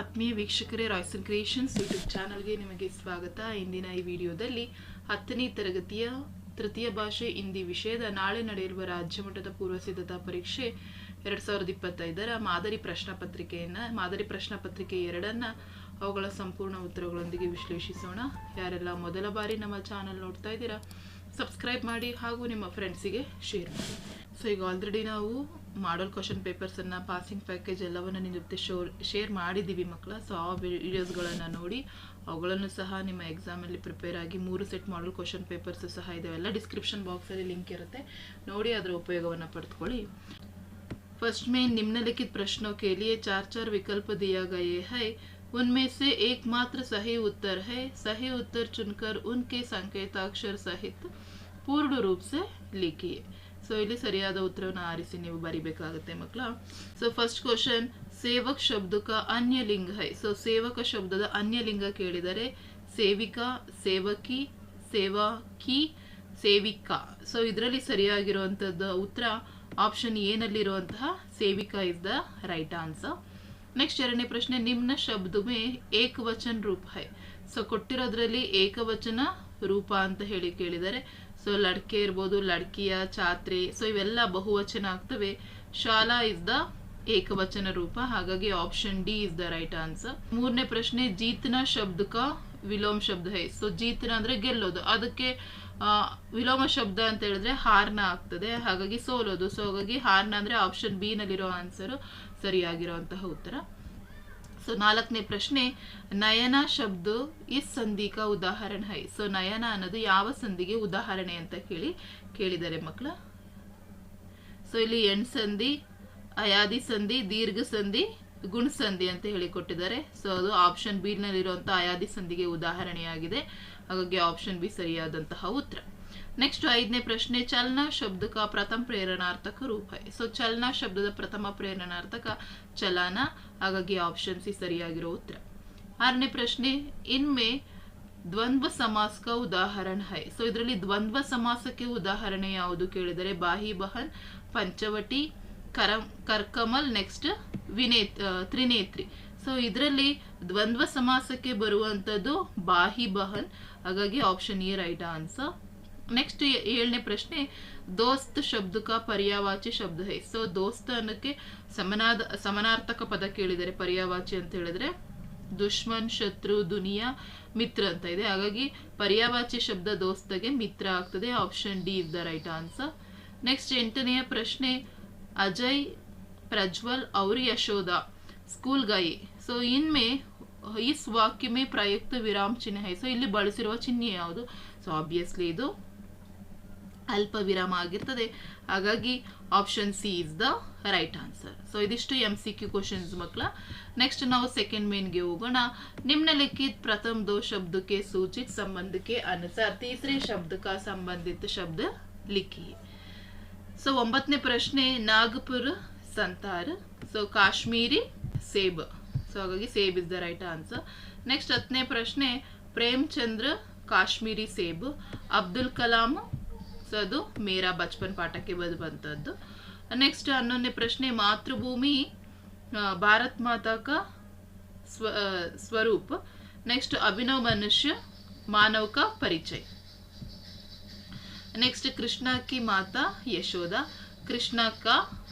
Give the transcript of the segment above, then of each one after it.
ಆತ್ಮೀಯ ವೀಕ್ಷಕರೇ, Royson creations YouTube ಚಾನಲ್ಗೆ ನಿಮಗೆ ಸ್ವಾಗತ. ಇಂದಿನ ಈ ವಿಡಿಯೋದಲ್ಲಿ ಹತ್ತನೇ ತರಗತಿಯ ತೃತೀಯ ಭಾಷೆ ಹಿಂದಿ ವಿಷಯದ ನಾಳೆ ನಡೆಯಲಿರುವ ರಾಜ್ಯ ಮಟ್ಟದ ಪೂರ್ವ ಸಿದ್ಧತಾ ಪರೀಕ್ಷೆ ಎರಡು ಸಾವಿರದ ಇಪ್ಪತ್ತೈದರ ಮಾದರಿ ಪ್ರಶ್ನೆ ಪತ್ರಿಕೆಯನ್ನು, ಮಾದರಿ ಪ್ರಶ್ನಾಪತ್ರಿಕೆ ಎರಡನ್ನು ಅವುಗಳ ಸಂಪೂರ್ಣ ಉತ್ತರಗಳೊಂದಿಗೆ ವಿಶ್ಲೇಷಿಸೋಣ. ಯಾರೆಲ್ಲ ಮೊದಲ ಬಾರಿ ನಮ್ಮ ಚಾನಲ್ ನೋಡ್ತಾ ಇದ್ದೀರಾ, ಸಬ್ಸ್ಕ್ರೈಬ್ ಮಾಡಿ ಹಾಗೂ ನಿಮ್ಮ ಫ್ರೆಂಡ್ಸಿಗೆ ಶೇರ್ ಮಾಡಿ. ಸೊ ಈಗ ಆಲ್ರೆಡಿ ನಾವು ಮಾಡಲ್ ಕ್ವಶನ್ ಪೇಪರ್ಸನ್ನು ಪಾಸಿಂಗ್ ಪ್ಯಾಕೇಜ್ ಎಲ್ಲವನ್ನು ನಿಮ್ಮ ಜೊತೆ ಶೋರ್ ಶೇರ್ ಮಾಡಿದ್ದೀವಿ ಮಕ್ಕಳ ಸೊ ಆ ವಿಡಿಯೋಸ್ಗಳನ್ನು ನೋಡಿ ಅವುಗಳನ್ನು ಸಹ ನಿಮ್ಮ ಎಕ್ಸಾಮಲ್ಲಿ ಪ್ರಿಪೇರ್ ಆಗಿ ಮೂರು ಸೆಟ್ ಮಾಡಲ್ ಕ್ವಶನ್ ಪೇಪರ್ಸ್ ಸಹ ಇದಾವೆಲ್ಲ ಡಿಸ್ಕ್ರಿಪ್ಷನ್ ಬಾಕ್ಸಲ್ಲಿ ಲಿಂಕ್ ಇರುತ್ತೆ ನೋಡಿ ಅದರ ಉಪಯೋಗವನ್ನು ಪಡೆದುಕೊಳ್ಳಿ फर्स्ट में निम्नलिखित प्रश्नों के लिए चार चार विकल्प दिया गए है उनमें से एकमात्र सही उत्तर है सही उत्तर चुनकर उनके संकेताक्षर सहित ಪೂರ್ಣ ರೂಪ್ ಸೆ ಲಿಖಿಯೆ ಸೊ ಇಲ್ಲಿ ಸರಿಯಾದ ಉತ್ತರವನ್ನು ಆರಿಸಿ, ನೀವು ಬರಿಬೇಕಾಗುತ್ತೆ ಮಕ್ಕಳ ಸೊ ಫಸ್ಟ್ ಕ್ವಶನ್ ಸೇವಕ್ ಶಬ್ದಕ ಅನ್ಯ ಲಿಂಗ ಹೈ. ಸೊ ಸೇವಕ ಶಬ್ದದ ಅನ್ಯ ಲಿಂಗ ಕೇಳಿದರೆ, ಸೇವಿಕಾ, ಸೇವಕಿ, ಸೇವಾಕಿ, ಸೇವಿಕಾ. ಸೊ ಇದರಲ್ಲಿ ಸರಿಯಾಗಿರುವಂಥದ್ದು ಉತ್ತರ ಆಪ್ಷನ್ ಏನಲ್ಲಿರುವಂತಹ Sevika is the right answer next ಎರಡನೇ ಪ್ರಶ್ನೆ, ನಿಮ್ನ ಶಬ್ದ ಮೇ ಏಕವಚನ ರೂಪ ಹೈ. ಸೊ ಕೊಟ್ಟಿರೋದ್ರಲ್ಲಿ ಏಕವಚನ ರೂಪ ಅಂತ ಹೇಳಿ ಕೇಳಿದರೆ ಸೊ ಲಡ್ಕೆ ಇರ್ಬೋದು ಲಡ್ಕಿಯ ಚಾತ್ರೆ ಸೊ ಇವೆಲ್ಲ ಬಹುವಚನ ಆಗ್ತವೆ. ಶಾಲಾ ಇಸ್ ದ ಏಕವಚನ ರೂಪ. ಹಾಗಾಗಿ option D is the right answer ಮೂರನೇ ಪ್ರಶ್ನೆ, ಜೀತನ ಶಬ್ದಕ ವಿಲೋಮ ಶಬ್ದ ಹೈ. ಸೊ ಜೀತನ ಅಂದ್ರೆ ಗೆಲ್ಲೋದು. ಅದಕ್ಕೆ ವಿಲೋಮ ಶಬ್ದ ಅಂತ ಹೇಳಿದ್ರೆ ಹಾರ್ನ ಆಗ್ತದೆ. ಹಾಗಾಗಿ ಸೋಲೋದು. ಸೊ ಹಾಗಾಗಿ ಹಾರ್ನ ಅಂದ್ರೆ ಆಪ್ಷನ್ ಬಿ ನಲ್ಲಿರೋ ಆನ್ಸರ್ ಸರಿಯಾಗಿರುವಂತಹ ಉತ್ತರ. ಸೊ ನಾಲ್ಕನೇ ಪ್ರಶ್ನೆ, ನಯನ ಶಬ್ದ ಇಸ್ ಸಂಧಿ ಉದಾಹರಣೆ ಹೈ. ಸೊ ನಯನ ಅನ್ನೋದು ಯಾವ ಸಂಧಿಗೆ ಉದಾಹರಣೆ ಅಂತ ಕೇಳಿ ಕೇಳಿದ್ದಾರೆ ಮಕ್ಕಳ. ಸೊ ಇಲ್ಲಿ ಎಣ್ ಸಂಧಿ, ಅಯಾದಿ ಸಂಧಿ, ದೀರ್ಘ ಸಂಧಿ, ಗುಣ ಸಂಧಿ ಅಂತ ಹೇಳಿ ಕೊಟ್ಟಿದ್ದಾರೆ. ಸೊ ಅದು ಆಪ್ಷನ್ ಬಿ ನಲ್ಲಿರುವಂತಹ ಅಯಾದಿ ಸಂಧಿಗೆ ಉದಾಹರಣೆಯಾಗಿದೆ. ಹಾಗಾಗಿ ಆಪ್ಷನ್ ಬಿ ಸರಿಯಾದಂತಹ ಉತ್ತರ. ನೆಕ್ಸ್ಟ್ ಐದನೇ ಪ್ರಶ್ನೆ ಚಲನ ಶಬ್ದಕ ಪ್ರಥಮ ಪ್ರೇರಣಾರ್ಥಕ ರೂಪ. ಸೊ ಚಲನ ಶಬ್ದದ ಪ್ರಥಮ ಪ್ರೇರಣಾರ್ಥಕ ಚಲನ ಹಾಗಾಗಿ ಆಪ್ಷನ್ ಸಿ ಸರಿಯಾಗಿರೋ ಉತ್ತರ. ಆರನೇ ಪ್ರಶ್ನೆ ಇನ್ಮೆ ದ್ವಂದ್ವ ಸಮಾಸಕ ಉದಾಹರಣೆ ಹೈ. ಸೊ ಇದರಲ್ಲಿ ದ್ವಂದ್ವ ಸಮಾಸಕ್ಕೆ ಉದಾಹರಣೆ ಯಾವುದು ಕೇಳಿದರೆ ಬಾಹಿ ಬಹನ್ ಪಂಚವಟಿ ಕರ ಕರ್ಕಮಲ್ ನೆಕ್ಸ್ಟ್ ವಿನೇತ್ ಆ, ತ್ರಿನೇತ್ರಿ. ಸೊ ಇದರಲ್ಲಿ ದ್ವಂದ್ವ ಸಮಾಸಕ್ಕೆ ಬರುವಂಥದ್ದು ಬಾಹಿ ಬಹನ್ ಹಾಗಾಗಿ option A right answer next ಏಳನೇ ಪ್ರಶ್ನೆ ದೋಸ್ತ್ ಶಬ್ದಕ ಪರ್ಯಾವಾಚಿ ಶಬ್ದ ಹೈ ಸೊ ದೋಸ್ತ ಅನ್ನಕ್ಕೆ ಸಮನಾದ ಸಮನಾರ್ಥಕ ಪದ ಕೇಳಿದರೆ ಪರ್ಯಾವಾಚಿ ಅಂತ ಹೇಳಿದ್ರೆ ದುಶ್ಮನ್ ಶತ್ರು ದುನಿಯಾ ಮಿತ್ರ ಅಂತ ಇದೆ ಹಾಗಾಗಿ ಪರ್ಯಾವಾಚಿ ಶಬ್ದ ದೋಸ್ತಗೆ ಮಿತ್ರ ಆಗ್ತದೆ option D is the right answer next ಎಂಟನೆಯ ಪ್ರಶ್ನೆ ಅಜಯ್ ಪ್ರಜ್ವಲ್ और यशोदा स्कूल गए ಸೊ ಇನ್ಮೆ ಇಸ್ ವಾಕ್ಯ ಮೇ ಪ್ರಯುಕ್ತ ವಿರಾಮ್ ಚಿಹ್ನೆ ಹೈ ಸೊ ಇಲ್ಲಿ ಬಳಸಿರುವ ಚಿಹ್ನೆ ಯಾವುದು ಸೊ ಆಬ್ವಿಯಸ್ಲಿ ಇದು ಅಲ್ಪ ವಿರಾಮ ಆಗಿರ್ತದೆ ಹಾಗಾಗಿ option C is the right answer so ಇದಿಷ್ಟು ಎಂ ಸಿ ಕ್ಯೂ ಕ್ವಶನ್ಸ್ ಮಕ್ಕಳ. ನೆಕ್ಸ್ಟ್ ನಾವು ಸೆಕೆಂಡ್ ಮೇನ್ಗೆ ಹೋಗೋಣ. ನಿಮ್ನಲಿಖಿತ ಪ್ರಥಮ ದೋ ಶಬ್ದಕ್ಕೆ ಸೂಚಿತ ಸಂಬಂಧಕ್ಕೆ ಅನುಸಾರ ತೀಸರೆ ಶಬ್ದಕ ಸಂಬಂಧಿತ ಶಬ್ದ ಲಿಖಿ. ಸೊ ಒಂಬತ್ತನೇ ಪ್ರಶ್ನೆ, ನಾಗಪುರ ಸಂತಾರ. ಸೊ ಕಾಶ್ಮೀರಿ ಸೇಬ್. ಸೊ ಹಾಗಾಗಿ ಸೇಬ್ is the right answer next ಹತ್ತನೇ ಪ್ರಶ್ನೆ ಪ್ರೇಮ್ ಚಂದ್ರ ಕಾಶ್ಮೀರಿ ಸೇಬ್. ಅಬ್ದುಲ್ ಕಲಾಂ ಸೊ ಅದು ಮೇರಾ ಬಚ್ಪನ್ ಪಾಠಕ್ಕೆ ಬಂದಂಥದ್ದು ನೆಕ್ಸ್ಟ್ ಹನ್ನೊಂದನೇ ಪ್ರಶ್ನೆ, ಮಾತೃಭೂಮಿ ಭಾರತ್ ಮಾತಾಕ ಸ್ವ ಸ್ವರೂಪ್. ನೆಕ್ಸ್ಟ್ ಅಭಿನವ್ ಮನುಷ್ಯ, ಮಾನವಕ ಪರಿಚಯ. ನೆಕ್ಸ್ಟ್ ಕೃಷ್ಣ ಕಿ ಮಾತಾ, ಯಶೋಧ. ಕೃಷ್ಣಕ್ಕ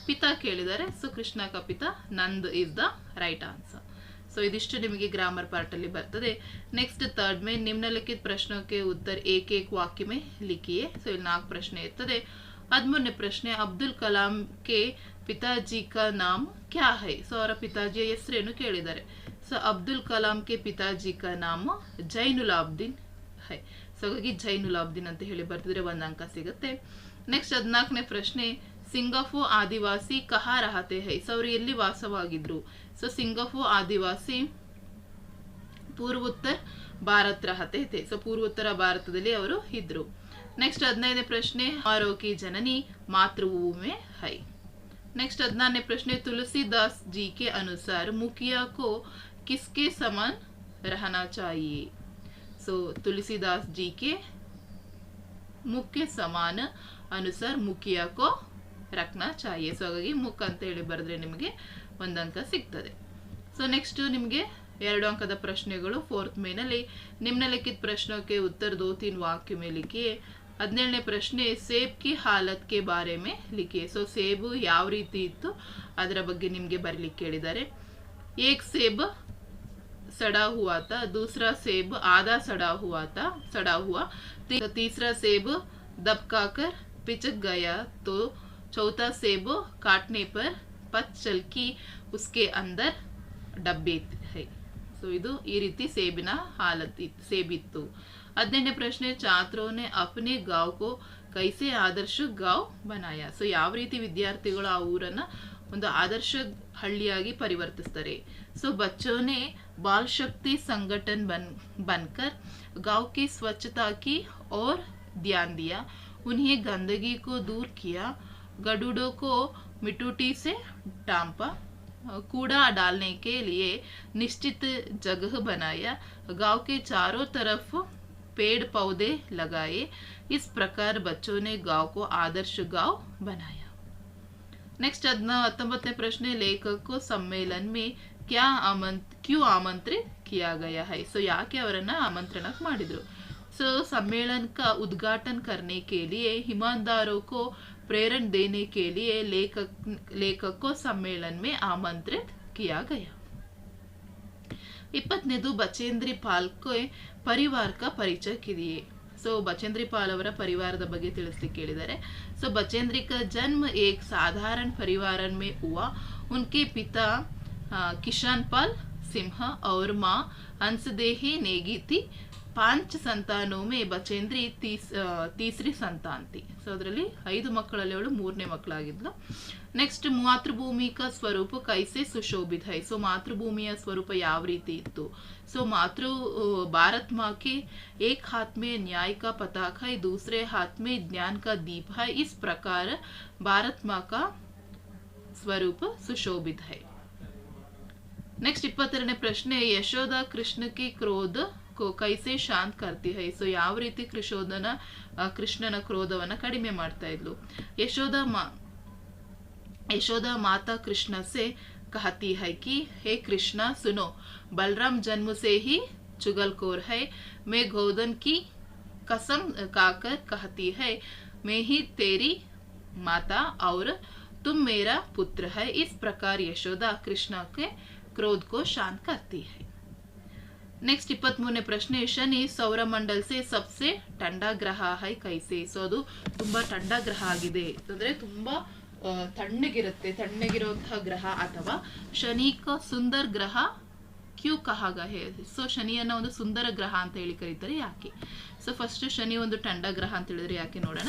ಪಿತಾ ಕೇಳಿದ್ದಾರೆ. ಸೊ ಕೃಷ್ಣ ಕ ಪಿತಾ, Nand is the right answer so ಇದಿಷ್ಟು ನಿಮಗೆ ಗ್ರಾಮರ್ ಪಾರ್ಟ್ ಅಲ್ಲಿ ಬರ್ತದೆ. ನೆಕ್ಸ್ಟ್ ಥರ್ಡ್ ಮೇ ನಿಮ್ನಲಿಖಿತ ಪ್ರಶ್ನಕ್ಕೆ ಉತ್ತರ ಏಕೇಕ್ ವಾಕ್ಯಮೆ ಲಿಖಿಯೇ? ಸೊ ಇಲ್ಲಿ ನಾಲ್ಕು ಪ್ರಶ್ನೆ ಇರ್ತದೆ. ಹದಿಮೂರನೇ ಪ್ರಶ್ನೆ, ಅಬ್ದುಲ್ ಕಲಾಂ ಕೆ ಪಿತಾಜಿ ಕಾ ನಾಮ್ ಕ್ಯಾ ಹೈ? ಸೊ ಅವರ ಪಿತಾಜಿಯ ಹೆಸರೇನು ಕೇಳಿದ್ದಾರೆ? ಸೊ ಅಬ್ದುಲ್ ಕಲಾಂ ಕೆ ಪಿತಾಜಿ ಕಾ ನಾಮ ಜೈನುಲಾಬ್ದೀನ್ ಹೈ. ಸೊ ಹಾಗಾಗಿ ಜೈನುಲಾಬ್ದೀನ್ ಅಂತ ಹೇಳಿ ಬರ್ತಿದ್ರೆ ಒಂದು ಅಂಕ ಸಿಗುತ್ತೆ. ನೆಕ್ಸ್ಟ್ ಹದಿನಾಲ್ಕನೇ ಪ್ರಶ್ನೆ ಸಿಂಗಫು ಆದಿವಾಸಿ ಕಹಾ ರಹತೆ ಹೈ ಸೊ ಅವರು ಎಲ್ಲಿ ವಾಸವಾಗಿದ್ರು ಸೊ ಸಿಂಗಫು ಆದಿವಾಸಿ ಪೂರ್ವೋತ್ತರ ಭಾರತ್ ರಹತೆ ತೆ ಸೊ ಪೂರ್ವೋತ್ತರ ಭಾರತದಲ್ಲಿ ಅವರು ಇದ್ರು ನೆಕ್ಸ್ಟ್ ಹದಿನೈದನೇ ಪ್ರಶ್ನೆ ಆರೋಕಿ ಜನನಿ ಮಾತೃಭೂಮಿ ಹೈ नेक्स्ट हदनाने प्रश्न तुलसीदास जी के अनुसार मुखिया को किसके समान रहना चाहिए सो तुलसीदास जी के ಮುಖ್ಯ ಸಮಾನ ಅನುಸಾರ ಮುಖಿಯ ಕೋ ರಕ್ನ, ಛಾಯೆ. ಸೊ ಹಾಗಾಗಿ ಮುಖ ಅಂತ ಹೇಳಿ ಬರೆದ್ರೆ ನಿಮಗೆ ಒಂದು ಅಂಕ ಸಿಗ್ತದೆ. ಸೊ ನೆಕ್ಸ್ಟ್ ನಿಮಗೆ ಎರಡು ಅಂಕದ ಪ್ರಶ್ನೆಗಳು. ಫೋರ್ತ್ ಮೇನಲ್ಲಿ ನಿಮ್ನಲಿಖಿತ ಪ್ರಶ್ನಕ್ಕೆ ಉತ್ತರ ದೋ ತಿನ್ ವಾಕ್ಯ ಮೇ ಲಿಖಿಯೆ? ಹದಿನೇಳನೇ ಪ್ರಶ್ನೆ, ಸೇಬ್ ಕಿ ಹಾಲತ್ಗೆ ಬಾರೆ ಮೇ ಸೊ ಸೇಬು ಯಾವ ರೀತಿ ಇತ್ತು? ಅದರ ಬಗ್ಗೆ ನಿಮಗೆ ಬರಲಿಕ್ಕೆ ಹೇಳಿದ್ದಾರೆ. ಏಕ್ ಸೇಬ್ ಸಡಾ ಹುವಾತ था ಸೇಬ್ ಆದಾ ಸಡಾ ಹುವಾತ, ಸಡಾ ಹುವಾ. सड़ा ಸೇಬ್ तीसरा सेब दबका कर पिचक चौथा सेब काटने पर पत चल की उसके अंदर डब्बे है ಸೊ ಇದು ಈ ರೀತಿ ಸೇಬಿನ ಹಾಲತ್ ಇತ್ತು ಸೇಬಿತ್ತು ಹದಿನೆಂಟನೇ ಪ್ರಶ್ನೆ ಛಾತ್ರೋನೆ ಅಪ್ನೆ ಗಾವ್ ಕೋ ಕೈಸೆ ಆದರ್ಶ ಗಾವ್ ಬನಾಯ ಸೊ ಯಾವ ರೀತಿ ವಿದ್ಯಾರ್ಥಿಗಳು ಆ ಊರನ್ನ ಒಂದು ಆದರ್ಶ ಹಳ್ಳಿಯಾಗಿ ಪರಿವರ್ತಿಸ್ತಾರೆ ಸೊ ಬಚ್ಚೋನೆ बाल शक्ति संगठन बन बनकर गांव की स्वच्छता की और ध्यान दिया उन्हें गंदगी को दूर किया गडूडो को मिटूटी से टांपा, कूड़ा डालने के लिए निश्चित जगह बनाया। गाँव के चारों तरफ़ पेड़ पौधे लगाए। इस प्रकार बच्चों ने गाँव को आदर्श गाँव बनाया। नेक्स्ट हत्तोबते प्रश्न लेखक को सम्मेलन में क्या आमंत्र क्यों आमंत्रित किया गया है? सो ಯಾಕೆ आमंत्रण ಆಮಂತ್ರಣಕ್ಕೆ सो सम्मेलन का उद्घाटन करने के लिए हिमानदारों को प्रेरण देने के लिए लेखक लेखक को सम्मेलन में आमंत्रित किया गया ಇಪ್ಪತ್ತನೇದು ಬಚೇಂದ್ರಿ ಪಾಲ್ಕೆ ಪರಿವಾರ का परिचय कीजिए ಸೊ बचेंद्री पाल ಅವರ ಪರಿವಾರದ ಬಗ್ಗೆ ತಿಳಿಸ್ಲಿಕ್ಕೆ ಹೇಳಿದ್ದಾರೆ ಸೊ बचेंद्री का जन्म एक साधारण परिवार में हुआ उनके पिता किशन पाल सिंह और माँ हंसदेही नेगी थी ಪಾಂಚ ಸಂತಾನೋಮೆ ಬಚೇಂದ್ರಿ ತೀಸ್ ತೀಸ್ರಿ ಸಂತಾಂತಿ. ಸೊ ಅದರಲ್ಲಿ ಐದು ಮಕ್ಕಳಲ್ಲಿ ಅವಳು ಮೂರನೇ ಮಕ್ಕಳಾಗಿದ್ಲು ನೆಕ್ಸ್ಟ್ ಮಾತೃಭೂಮಿಕ ಸ್ವರೂಪ ಕೈಸೆ ಸುಶೋಭಿತ ಹೈ. ಸೊ ಮಾತೃಭೂಮಿಯ ಸ್ವರೂಪ ಯಾವ ರೀತಿ ಇತ್ತು? ಸೊ ಮಾತೃ ಭಾರತ್ ಮಾಕೆ ಏಕ್ ಹಾತ್ಮೆ ನ್ಯಾಯಿಕ ಪತಾಕೈ ಪತಾಕ ಹೈ, ದೂಸರೆ ಹಾತ್ಮೆ ಜ್ಞಾನ ಕಾ ದೀಪ ಹೈ. ಇಸ್ ಪ್ರಕಾರ ಭಾರತ್ ಮಾಕ ಸ್ವರೂಪ ಸುಶೋಭಿತ ಹೈ. ನೆಕ್ಸ್ಟ್ ಇಪ್ಪತ್ತೆರಡನೇ ಪ್ರಶ್ನೆ, ಯಶೋಧ ಕೃಷ್ಣಕ್ಕೆ ಕ್ರೋಧ क्रोध को कैसे शांत करती है ಸೊ ಯಾವ ರೀತಿ ಕೃಷೋಧನ ಕೃಷ್ಣನ ಕ್ರೋಧವನ್ನ ಕಡಿಮೆ ಮಾಡ್ತಾ ಇದ್ಲು ಯಶೋಧ ಮಾ यशोदा माता कृष्ण से कहती है कि हे कृष्णा सुनो बलराम जन्म से ही चुगलखोर है मैं गोदन की कसम खाकर कहती है मैं ही तेरी माता और तुम मेरा पुत्र है इस प्रकार यशोदा कृष्ण के क्रोध को शांत करती है ನೆಕ್ಸ್ಟ್ ಇಪ್ಪತ್ತ್ಮೂರನೇ ಪ್ರಶ್ನೆ, ಶನಿ ಸೌರಮಂಡಲ್ ಸೆ ಸಬ್ಸೆ ಟಂಡ ಗ್ರಹ ಹೈ ಕೈಸೆ. ಸೊ ಅದು ತುಂಬಾ ಟಂಡ ಗ್ರಹ ಆಗಿದೆ. ಅಂದರೆ ತುಂಬ ತಣ್ಣಗಿರುತ್ತೆ. ತಣ್ಣಗಿರುವಂತಹ ಗ್ರಹ ಅಥವಾ ಶನಿ ಕ ಸುಂದರ್ ಗ್ರಹ, ಕ್ಯೂ ಕಹಾಗ ಹೇ ಸೊ ಶನಿಯನ್ನ ಒಂದು ಸುಂದರ ಗ್ರಹ ಅಂತ ಹೇಳಿ ಕರೀತಾರೆ ಯಾಕೆ? ಸೊ ಫಸ್ಟ್ ಶನಿ ಒಂದು ಟಂಡ ಗ್ರಹ ಅಂತ ಹೇಳಿದ್ರೆ ಯಾಕೆ ನೋಡೋಣ.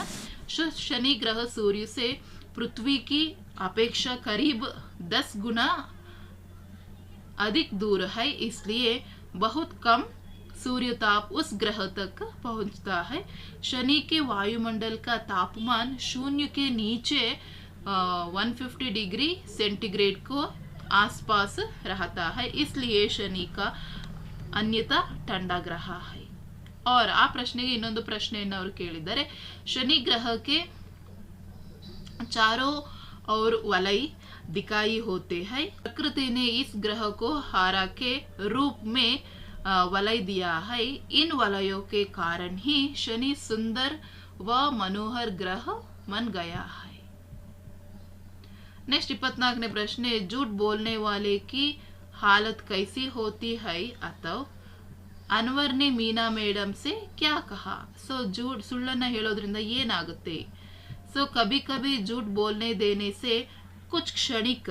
ಸೊ ಶನಿ, ಗ್ರಹ ಸೂರ್ಯ ಸೆ ಪೃಥ್ವಿ ಅಪೇಕ್ಷಾ ಕರೀಬ್, ದಸ್ ಗುಣ ಅಧಿಕ್ ದೂರ. ಹೈ, ಇಸ್ಲಿಯೇ बहुत कम सूर्य ताप उस ग्रह तक पहुंचता है शनि के वायुमंडल का तापमान शून्य के नीचे वन फिफ्टी डिग्री सेंटीग्रेड को आसपास रहता है इसलिए शनि का अन्यथा ठंडा ग्रह है और ಆ ಪ್ರಶ್ನೆಗೆ ಇನ್ನೊಂದು ಪ್ರಶ್ನೆಯನ್ನು ಅವರು ಕೇಳಿದ್ದಾರೆ ಶನಿ ಗ್ರಹಕ್ಕೆ चारों और वलय दिखाई होते हैं प्रकृति ने इस ग्रह को हारा के रूप में वलय दिया है इन वलयों के कारण ही शनि सुंदर व मनोहर ग्रह बन गया है नेक्स्ट इपत्नाकने प्रश्न झूठ बोलने वाले की हालत कैसी होती है अतः ಅನ್ವರ್ ನೆ ಮೀನಾ ಮೇಡಮ್ ಸೆ ಕ್ಯಾ ಕಹಾ ಸೊ झूठ ಸುಳ್ಳನ್ನ ಹೇಳೋದ್ರಿಂದ ಏನಾಗುತ್ತೆ सो कभी कभी झूठ बोलने देने से कुछ क्षणिक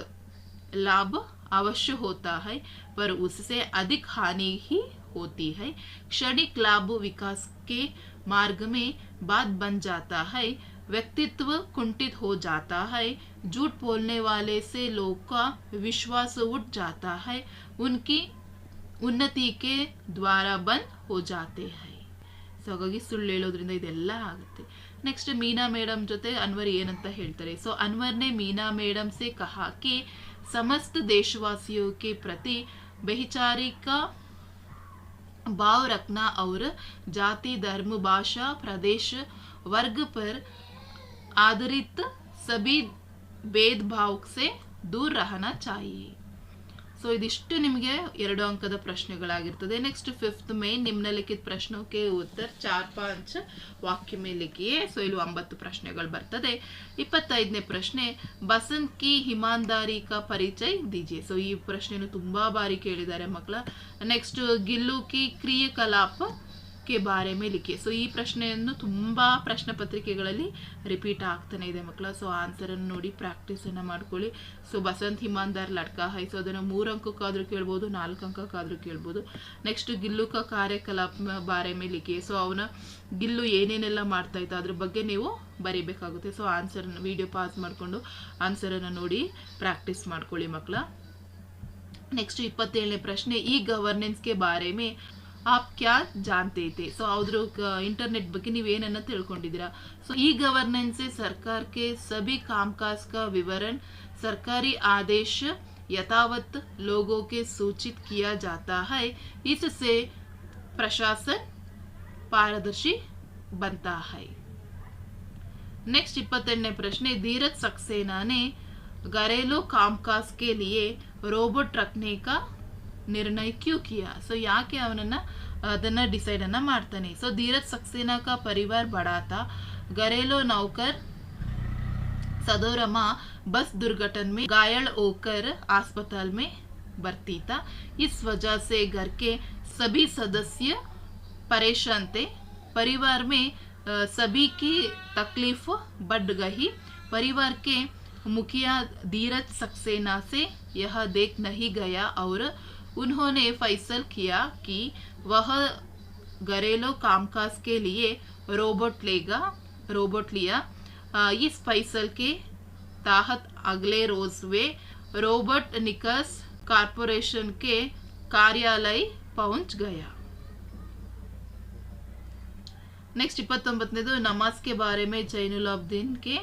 लाभ अवश्य होता है पर उससे अधिक हानि ही होती है क्षणिक लाभ विकास के मार्ग में बात बन जाता है व्यक्तित्व कुंठित हो जाता है झूठ बोलने वाले से लोग का विश्वास उठ जाता है उनकी उन्नति के द्वारा बंद हो जाते हैं ಸೊ ಹಾಗಾಗಿ ಸುಳ್ಳು ಹೇಳೋದ್ರಿಂದ ಇದೆಲ್ಲ ಆಗುತ್ತೆ ನೆಕ್ಸ್ಟ್ ಮೀನಾ ಮೇಡಮ್ ಜೊತೆ ಅನ್ವರ್ ಏನಂತ ಹೇಳ್ತಾರೆ ಸೊ ಅನ್ವರ್ ने मीना मैडम से कहा कि समस्त देशवासियों के प्रति बेहिचारी का भाव रखना और जाति धर्म भाषा प्रदेश वर्ग पर आधारित सभी भेदभाव से दूर रहना चाहिए ಸೊ ಇದಿಷ್ಟು ನಿಮಗೆ ಎರಡು ಅಂಕದ ಪ್ರಶ್ನೆಗಳಾಗಿರ್ತದೆ. ನೆಕ್ಸ್ಟ್ ಫಿಫ್ತ್ ಮೇ ನಿಮ್ನಲಿಖಿತ ಪ್ರಶ್ನಕ್ಕೆ ಉತ್ತರ ಚಾರ್ ಪಾಂಚ್ ವಾಕ್ಯ ಮೇಲಿಕೆಯೇ. ಸೊ ಇಲ್ಲಿ ಒಂಬತ್ತು ಪ್ರಶ್ನೆಗಳು ಬರ್ತದೆ. ಇಪ್ಪತ್ತೈದನೇ ಪ್ರಶ್ನೆ, ಬಸಂತ್ ಕಿ ಹಿಮಾಂದಾರಿಕ ಕಾ ಪರಿಚಯ ದಿಜೆ ಸೊ ಈ ಪ್ರಶ್ನೆಯನ್ನು ತುಂಬಾ ಬಾರಿ ಕೇಳಿದ್ದಾರೆ ಮಕ್ಕಳ. ನೆಕ್ಸ್ಟ್ ಗಿಲ್ಲು ಕಿ ಕ್ರಿಯಕಲಾಪ ಕೆ ಬಾರೆ ಮೇಲೆ ಲಿಖಿ. ಸೊ ಈ ಪ್ರಶ್ನೆಯನ್ನು ತುಂಬ ಪ್ರಶ್ನೆ ಪತ್ರಿಕೆಗಳಲ್ಲಿ ರಿಪೀಟ್ ಆಗ್ತಾನೆ ಇದೆ ಮಕ್ಕಳ. ಸೊ ಆನ್ಸರನ್ನು ನೋಡಿ ಪ್ರಾಕ್ಟೀಸನ್ನು ಮಾಡ್ಕೊಳ್ಳಿ. ಸೊ ಬಸಂತ್ ಹಿಮಾಂದಾರ್ ಲಡ್ಕ ಹೈ. ಸೊ ಅದನ್ನು ಮೂರು ಅಂಕಕ್ಕಾದರೂ ಕೇಳ್ಬೋದು, ನಾಲ್ಕು ಅಂಕಕ್ಕಾದರೂ ಕೇಳ್ಬೋದು. ನೆಕ್ಸ್ಟ್ ಗಿಲ್ಲುಕ ಕಾರ್ಯಕಲಾಪ ಬಾರೆ ಮೇಲೆ ಲಿಖಿ. ಸೊ ಅವನ ಗಿಲ್ಲು ಏನೇನೆಲ್ಲ ಮಾಡ್ತಾ ಇತ್ತು, ಅದ್ರ ಬಗ್ಗೆ ನೀವು ಬರೀಬೇಕಾಗುತ್ತೆ. ಸೊ ಆನ್ಸರ್ನ ವಿಡಿಯೋ ಪಾಸ್ ಮಾಡಿಕೊಂಡು ಆನ್ಸರನ್ನು ನೋಡಿ ಪ್ರಾಕ್ಟೀಸ್ ಮಾಡ್ಕೊಳ್ಳಿ ಮಕ್ಕಳ. ನೆಕ್ಸ್ಟ್ ಇಪ್ಪತ್ತೇಳನೇ ಪ್ರಶ್ನೆ. ಈ ಗವರ್ನೆನ್ಸ್ಗೆ ಬಾರೆ आप क्या जानते थे? सो ಅದ್ರ ಇಂಟರ್ನೆಟ್ ಬಗ್ಗೆ ನೀವು ಏನನ್ನ ತಿಳ್ಕೊಂಡಿದ್ದೀರಾ? ಸೊ ಈ ಗವರ್ನೆನ್ಸ್ ಸರ್ಕಾರಕ್ಕೆ ಸಭಿ ಕಾಮಕಾಜ್ ಕಾ ವಿವರಣ यथावत लोगों के सूचित किया जाता है इससे प्रशासन पारदर्शी बनता है नेक्स्ट इपत्ने प्रश्न धीरज सक्सेना ने घरेलू कामकाज के लिए रोबोट रखने का ನಿರ್ಣಯ ಕ್ಯೂ ಕಿಯಾ ಸೊ ಯಾಕೆ ಅವನನ್ನ ಅದನ್ನ ಡಿಸೈಡ್ ಅನ್ನ ಮಾಡ್ತಾನೆ ಸೊ ಧೀರಜ್ ಸಕ್ಸೇನಾ का परिवार बड़ा था घरेलू नौकर सदोरमा बस दुर्घटना में घायल होकर अस्पताल में भर्ती था इस वजह से घर के सभी सदस्य परेशान थे परिवार में अ, सभी की तकलीफ बढ़ गई परिवार के मुखिया धीरज सक्सेना से यह देख नहीं गया और उन्होंने फैसल किया कि वह घरेलू कामकाज के लिए रोबोट लेगा, रोबोट लिया। इस फैसल के तहत अगले रोज वे रोबोट निकस कॉरपोरेशन के कार्यालय पहुँच गया। नेक्स्ट ಇಪ್ಪತ್ತೊಂಬತ್ತನೇದು ನಮಾಜ್ ಕೆ ಬಾರೆ ಮೇ ಜೈನುಲ್ ಅಬ್ದೀನ್ ಕೆ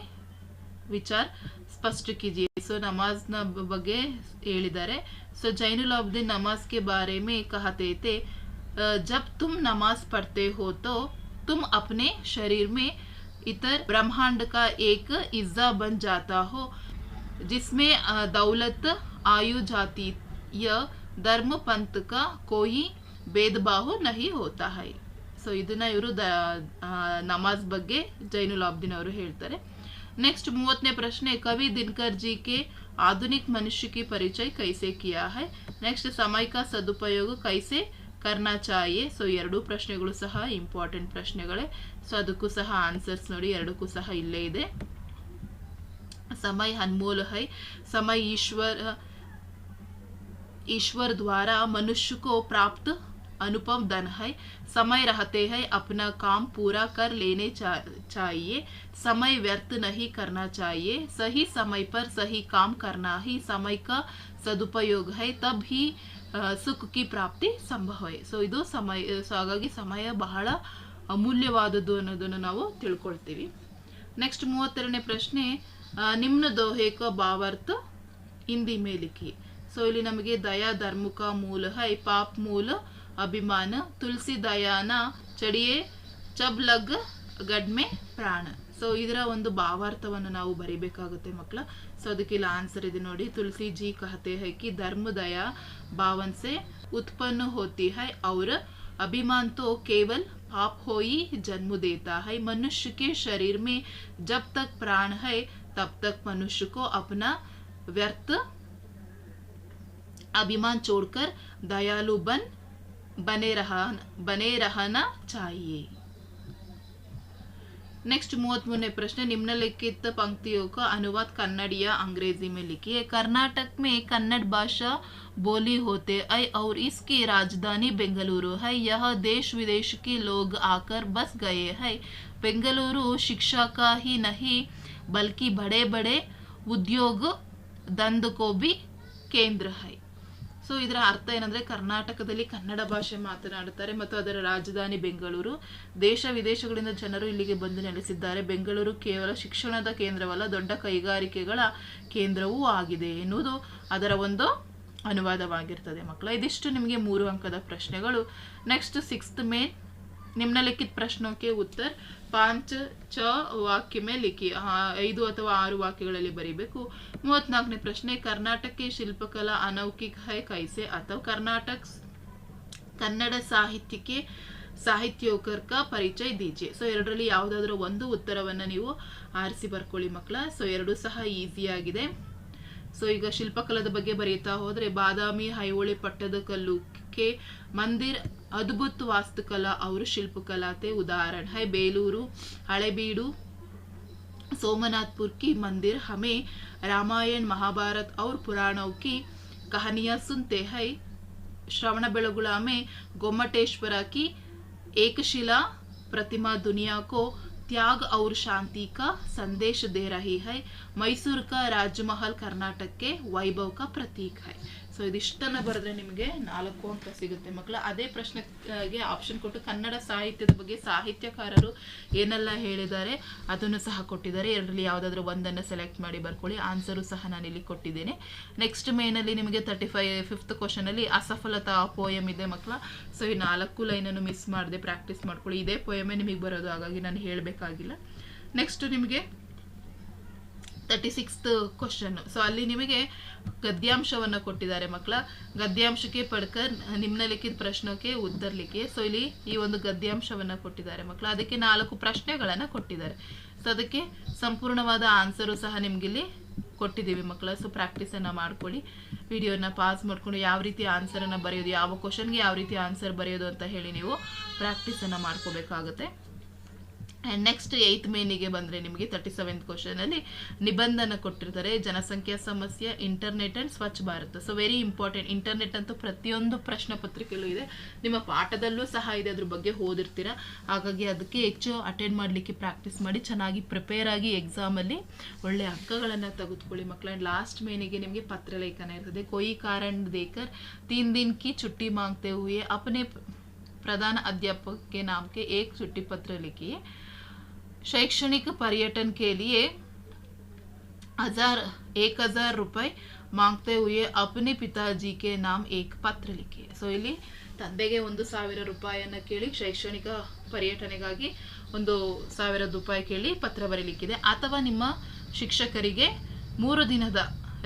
ವಿಚಾರ್ ಸ್ಪಷ್ಟಕಿದೆಯೇ ಸೊ ನಮಾಜ್ನ ಬಗ್ಗೆ ಹೇಳಿದ್ದಾರೆ ಸೊ ಜೈನುಲ್ ಅಬ್ದೀನ್ नमाज के बारे में कहते थे "अ, जब तुम नमाज पढ़ते हो तो तुम अपने शरीर में इतर ब्रह्मांड का एक हिस्सा बन जाता हो जिसमें अ, दौलत आयु जाति या धर्म पंथ का कोई भेदभाव नहीं होता है ಸೊ ಇದನ್ನ ಇವರು ದ ಆ, ನಮಾಜ್ ಬಗ್ಗೆ ಜೈನುಲ್ ಅಬ್ದೀನ್ ಅವರು ಹೇಳ್ತಾರೆ नेक्स्ट ಮೂವತ್ತನೇ ಪ್ರಶ್ನೆ कवि दिनकर जी के आधुनिक मनुष्य की परिचय कैसे किया है ನೆಕ್ಸ್ಟ್ ಸಮಯ का ಸದುಪಯೋಗ कैसे करना चाहिए ಸೊ ಎರಡೂ ಪ್ರಶ್ನೆಗಳು ಸಹ ಇಂಪಾರ್ಟೆಂಟ್ ಪ್ರಶ್ನೆಗಳೇ ಸೊ ಅದಕ್ಕೂ ಸಹ ಆನ್ಸರ್ಸ್ ನೋಡಿ ಎರಡಕ್ಕೂ ಸಹ ಇಲ್ಲೇ ಇದೆ समय अनमोल है समय ईश्वर ईश्वर द्वारा मनुष्य को प्राप्त अनुपम धन है समय रहते हैं अपना काम पूरा कर लेने चा, चाहिए समय व्यर्थ नहीं करना चाहिए सही समय पर सही काम करना ही समय का ಸದುಪಯೋಗ है तब ही ಆ, ಸುಖ ಕಿ ಪ್ರಾಪ್ತಿ ಸಂಭವ है ಸೊ ಇದು ಸಮಯ ಸೊ ಹಾಗಾಗಿ ಸಮಯ ಬಹಳ ಅಮೂಲ್ಯವಾದದ್ದು ಅನ್ನೋದನ್ನು ನಾವು ತಿಳ್ಕೊಳ್ತೀವಿ ನೆಕ್ಸ್ಟ್ ಮೂವತ್ತೆರಡನೇ ಪ್ರಶ್ನೆ ಆ, ನಿಮ್ನ ದೋಹೇಕ ಭಾವಾರ್ಥ ಹಿಂದಿ ಮೇಲಿಕಿ ಸೊ ಇಲ್ಲಿ ನಮಗೆ ದಯಾ ಧರ್ಮುಕ ಮೂಲ ಹೈ ಪಾಪ್ ಮೂಲ ಅಭಿಮಾನ ತುಳಸಿ ದಯಾನ ಚಡಿಯೇ ಚಬ್ ಲಗ್ ಗಡ್ಮೆ ಪ್ರಾಣ ಸೊ ಇದರ ಒಂದು ಭಾವಾರ್ಥವನ್ನು ನಾವು ಬರಿಬೇಕಾಗುತ್ತೆ ಮಕ್ಕಳ ಸೊ ಅದಕ್ಕೆ ಇಲ್ಲಿ ಆನ್ಸರ್ ಇದೆ ನೋಡಿ ತುಳಸಿ जी कहते हैं कि धर्म दया भावन से उत्पन्न होती है और अभिमान तो केवल पाप हो ही जन्म देता है मनुष्य के शरीर में जब तक प्राण है तब तक मनुष्य को अपना व्यर्थ अभिमान छोड़कर दयालु बन बने रहा, बने रहना चाहिए। नेक्स्ट मूवत्मूरने प्रश्न, निम्नलिखित पंक्तियों का अनुवाद कन्नड़ या अंग्रेज़ी में लिखिए। कर्नाटक में कन्नड़ भाषा बोली होते है, और इसकी राजधानी बेंगलुरु है। यह देश विदेश के लोग आकर बस गए हैं। बेंगलुरु शिक्षा का ही नहीं, बल्कि बड़े बड़े उद्योग धंध को भी केंद्र है। ಸೊ ಇದರ ಅರ್ಥ ಏನಂದ್ರೆ ಕರ್ನಾಟಕದಲ್ಲಿ ಕನ್ನಡ ಭಾಷೆ ಮಾತನಾಡುತ್ತಾರೆ ಮತ್ತು ಅದರ ರಾಜಧಾನಿ ಬೆಂಗಳೂರು. ದೇಶ ವಿದೇಶಗಳಿಂದ ಜನರು ಇಲ್ಲಿಗೆ ಬಂದು ನೆಲೆಸಿದ್ದಾರೆ. ಬೆಂಗಳೂರು ಕೇವಲ ಶಿಕ್ಷಣದ ಕೇಂದ್ರವಲ್ಲ, ದೊಡ್ಡ ಕೈಗಾರಿಕೆಗಳ ಕೇಂದ್ರವೂ ಆಗಿದೆ ಎನ್ನುವುದು ಅದರ ಒಂದು ಅನುವಾದವಾಗಿರ್ತದೆ ಮಕ್ಕಳ. ಇದಿಷ್ಟು ನಿಮಗೆ ಮೂರು ಅಂಕದ ಪ್ರಶ್ನೆಗಳು. ನೆಕ್ಸ್ಟ್ ಸಿಕ್ಸ್ತ್ ಮೇ ನಿಮ್ನ ಲಿಖಿತ ಪ್ರಶ್ನಕ್ಕೆ ಉತ್ತರ. ಪಾಂಚ ಚ ವಾಕ್ಯ ಲಿಖಿ. ಐದು ಅಥವಾ ಆರು ವಾಕ್ಯಗಳಲ್ಲಿ ಬರೀಬೇಕು. ಮೂವತ್ನಾಲ್ಕನೇ ಪ್ರಶ್ನೆ, ಕರ್ನಾಟಕಕ್ಕೆ ಶಿಲ್ಪಕಲಾ ಅನೌಕಿಕ ಹೈ ಕೈಸೆ ಅಥವಾ ಕರ್ನಾಟಕ ಕನ್ನಡ ಸಾಹಿತ್ಯಕ್ಕೆ ಸಾಹಿತ್ಯೋಕರ್ಕ ಪರಿಚಯ ದೀಜೆ. ಸೊ, ಎರಡರಲ್ಲಿ ಯಾವುದಾದ್ರೂ ಒಂದು ಉತ್ತರವನ್ನು ನೀವು ಆರಿಸಿ ಬರ್ಕೊಳ್ಳಿ ಮಕ್ಕಳ. ಸೊ, ಎರಡು ಸಹ ಈಸಿಯಾಗಿದೆ. ಸೊ ಈಗ ಶಿಲ್ಪಕಲದ ಬಗ್ಗೆ ಬರೀತಾ ಹೋದ್ರೆ ಬಾದಾಮಿ ಐಹೊಳೆ ಪಟ್ಟದ ಕಲ್ಲು के मंदिर अद्भुत वास्तुकला और शिल्पकला थे उदाहरण है बेलूरू हड़ेबीडू सोमनाथपुर की मंदिर हमें रामायण महाभारत और पुराणों की कहानियां सुनते हैं श्रवण बेलगुड़ा में गोमटेश्वरा की एकशिला प्रतिमा दुनिया को त्याग और शांति का संदेश दे रही है ಮೈಸೂರು ಕ ರಾಜಮಹಲ್ ಕರ್ನಾಟಕಕ್ಕೆ ವೈಭವಕ ಪ್ರತೀಕ ಹೈ. ಸೊ ಇದಿಷ್ಟನ್ನು ಬರೆದ್ರೆ ನಿಮಗೆ ನಾಲ್ಕು ಅಂಕ ಸಿಗುತ್ತೆ. ಮಕ್ಕಳ ಅದೇ ಪ್ರಶ್ನೆಗೆ ಆಪ್ಷನ್ ಕೊಟ್ಟು ಕನ್ನಡ ಸಾಹಿತ್ಯದ ಬಗ್ಗೆ ಸಾಹಿತ್ಯಕಾರರು ಏನೆಲ್ಲ ಹೇಳಿದ್ದಾರೆ, ಅದನ್ನು ಸಹ ಕೊಟ್ಟಿದ್ದಾರೆ. ಎರಡರಲ್ಲಿ ಯಾವುದಾದ್ರೂ ಒಂದನ್ನು ಸೆಲೆಕ್ಟ್ ಮಾಡಿ ಬರ್ಕೊಳ್ಳಿ. ಆನ್ಸರು ಸಹ ನಾನು ಇಲ್ಲಿ ಕೊಟ್ಟಿದ್ದೇನೆ. ನೆಕ್ಸ್ಟ್ ಮೇನಲ್ಲಿ ನಿಮಗೆ ತರ್ಟಿ ಫೈವ್ ಫಿಫ್ತ್ ಕ್ವಶನಲ್ಲಿ ಅಸಫಲತಾ ಪೋಯಮ್ ಇದೆ ಮಕ್ಕಳ ಸೊ ಈ ನಾಲ್ಕು ಲೈನನ್ನು ಮಿಸ್ ಮಾಡದೆ ಪ್ರಾಕ್ಟೀಸ್ ಮಾಡ್ಕೊಳ್ಳಿ. ಇದೇ ಪೋಯಮೇ ನಿಮಗೆ ಬರೋದು ಹಾಗಾಗಿ ನಾನು ಹೇಳಬೇಕಾಗಿಲ್ಲ. ನೆಕ್ಸ್ಟ್ ನಿಮಗೆ ತರ್ಟಿ ಸಿಕ್ಸ್ತ್ ಕ್ವಶನ್ ಸೊ ಅಲ್ಲಿ ನಿಮಗೆ ಗದ್ಯಾಂಶವನ್ನು ಕೊಟ್ಟಿದ್ದಾರೆ ಮಕ್ಕಳ. ಗದ್ಯಾಂಶಕ್ಕೆ ಪಡ್ಕರ್ ನಿಮ್ನಲಿಖಿತ ಪ್ರಶ್ನಕ್ಕೆ ಉತ್ತರ ಲಿಖಿ ಸೊ ಇಲ್ಲಿ ಈ ಒಂದು ಗದ್ಯಾಂಶವನ್ನು ಕೊಟ್ಟಿದ್ದಾರೆ ಮಕ್ಕಳ. ಅದಕ್ಕೆ ನಾಲ್ಕು ಪ್ರಶ್ನೆಗಳನ್ನು ಕೊಟ್ಟಿದ್ದಾರೆ. ಸೊ ಅದಕ್ಕೆ ಸಂಪೂರ್ಣವಾದ ಆನ್ಸರು ಸಹ ನಿಮಗಿಲ್ಲಿ ಕೊಟ್ಟಿದ್ದೀವಿ ಮಕ್ಕಳ. ಸೊ ಪ್ರಾಕ್ಟೀಸನ್ನು ಮಾಡ್ಕೊಳ್ಳಿ. ವಿಡಿಯೋನ ಪಾಸ್ ಮಾಡಿಕೊಂಡು ಯಾವ ರೀತಿ ಆನ್ಸರನ್ನು ಬರೆಯೋದು, ಯಾವ ಕ್ವಶನ್ಗೆ ಯಾವ ರೀತಿ ಆನ್ಸರ್ ಬರೆಯೋದು ಅಂತ ಹೇಳಿ ನೀವು ಪ್ರಾಕ್ಟೀಸನ್ನು ಮಾಡ್ಕೋಬೇಕಾಗುತ್ತೆ. ಆ್ಯಂಡ್ ನೆಕ್ಸ್ಟ್ ಏಯ್ತ್ ಮೇನಿಗೆ ಬಂದರೆ ನಿಮಗೆ ತರ್ಟಿ ಸೆವೆಂತ್ ಕ್ವಶನಲ್ಲಿ ನಿಬಂಧನ ಕೊಟ್ಟಿರ್ತಾರೆ, ಜನಸಂಖ್ಯಾ ಸಮಸ್ಯೆ internet and Swachh Bharat. So very important internet ಅಂತೂ ಪ್ರತಿಯೊಂದು ಪ್ರಶ್ನೆ ಪತ್ರಿಕೆಯಲ್ಲೂ ಇದೆ. ನಿಮ್ಮ ಪಾಠದಲ್ಲೂ ಸಹ ಇದೆ, ಅದ್ರ ಬಗ್ಗೆ ಓದಿರ್ತೀರ. ಹಾಗಾಗಿ ಅದಕ್ಕೆ ಹೆಚ್ಚು ಅಟೆಂಡ್ ಮಾಡಲಿಕ್ಕೆ ಪ್ರಾಕ್ಟೀಸ್ ಮಾಡಿ, ಚೆನ್ನಾಗಿ ಪ್ರಿಪೇರ್ ಆಗಿ ಎಕ್ಸಾಮಲ್ಲಿ ಒಳ್ಳೆಯ ಅಂಕಗಳನ್ನು ತೆಗೆದುಕೊಳ್ಳಿ ಮಕ್ಕಳು ಆ್ಯಂಡ್ ಲಾಸ್ಟ್ ಮೇನಿಗೆ ನಿಮಗೆ ಪತ್ರಲೇಖನ ಇರ್ತದೆ. ಕೊಯಿ ಕಾರಣ ದೇಕರ್, ತೀನ್ ದಿನಕ್ಕೆ ಚುಟ್ಟಿ ಮಾಗ್ತೆ ಹುಯೇ, ಅಪನೇ ಪ್ರಧಾನ ಅಧ್ಯಾಪಕ ನಾಮಕ್ಕೆ ಏಕ್ ಚುಟ್ಟಿ ಪತ್ರ ಲಿಖಿಯೇ. शैक्षणिक पर्यटन के लिए हजार एक हजार रुपए मांगते हुए अपने पिताजी के नाम एक पत्र लिखिए ಸೊ ಇಲ್ಲಿ ತಂದೆಗೆ ಒಂದು ಸಾವಿರ ರೂಪಾಯಿಯನ್ನು ಕೇಳಿ ಶೈಕ್ಷಣಿಕ ಪರ್ಯಟನೆಗಾಗಿ ಒಂದು ಸಾವಿರ ರೂಪಾಯಿ ಕೇಳಿ ಪತ್ರ ಬರೀಲಿಕ್ಕಿದೆ ಅಥವಾ ನಿಮ್ಮ ಶಿಕ್ಷಕರಿಗೆ ಮೂರು ದಿನದ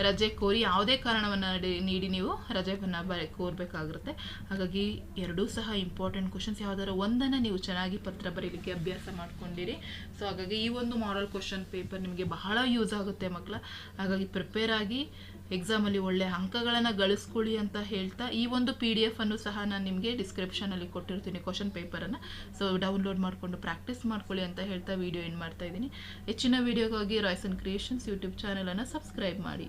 ರಜೆ ಕೋರಿ ಯಾವುದೇ ಕಾರಣವನ್ನು ನೀಡಿ ನೀವು ರಜೆಯನ್ನು ಬರ, ಕೋರಬೇಕಾಗಿರುತ್ತೆ. ಹಾಗಾಗಿ ಎರಡೂ ಸಹ ಇಂಪಾರ್ಟೆಂಟ್ ಕ್ವಶನ್ಸ್ ಯಾವ್ದಾದ್ರು ಒಂದನ್ನು ನೀವು ಚೆನ್ನಾಗಿ ಪತ್ರ ಬರೀಲಿಕ್ಕೆ ಅಭ್ಯಾಸ ಮಾಡ್ಕೊಂಡಿರಿ. ಸೊ ಹಾಗಾಗಿ ಈ ಒಂದು ಮಾರಲ್ ಕ್ವಶನ್ ಪೇಪರ್ ನಿಮಗೆ ಬಹಳ ಯೂಸ್ ಆಗುತ್ತೆ ಮಕ್ಕಳ ಹಾಗಾಗಿ ಪ್ರಿಪೇರ್ ಆಗಿ ಎಕ್ಸಾಮಲ್ಲಿ ಒಳ್ಳೆ ಅಂಕಗಳನ್ನು ಗಳಿಸ್ಕೊಳ್ಳಿ ಅಂತ ಹೇಳ್ತಾ ಈ ಒಂದು ಪಿ ಡಿ ಎಫ್ ಅನ್ನು ಸಹ ನಾನು ನಿಮಗೆ ಡಿಸ್ಕ್ರಿಪ್ಷನಲ್ಲಿ ಕೊಟ್ಟಿರ್ತೀನಿ ಕ್ವಶನ್ ಪೇಪರನ್ನು ಸೊ ಡೌನ್ಲೋಡ್ ಮಾಡಿಕೊಂಡು ಪ್ರಾಕ್ಟೀಸ್ ಮಾಡ್ಕೊಳ್ಳಿ ಅಂತ ಹೇಳ್ತಾ ವಿಡಿಯೋ ಏನು ಮಾಡ್ತಾ ಇದ್ದೀನಿ. ಹೆಚ್ಚಿನ ವೀಡಿಯೋಗಾಗಿ ರಾಯ್ಸನ್ ಕ್ರಿಯೇಷನ್ಸ್ ಯೂಟ್ಯೂಬ್ ಚಾನಲನ್ನು ಸಬ್ಸ್ಕ್ರೈಬ್ ಮಾಡಿ.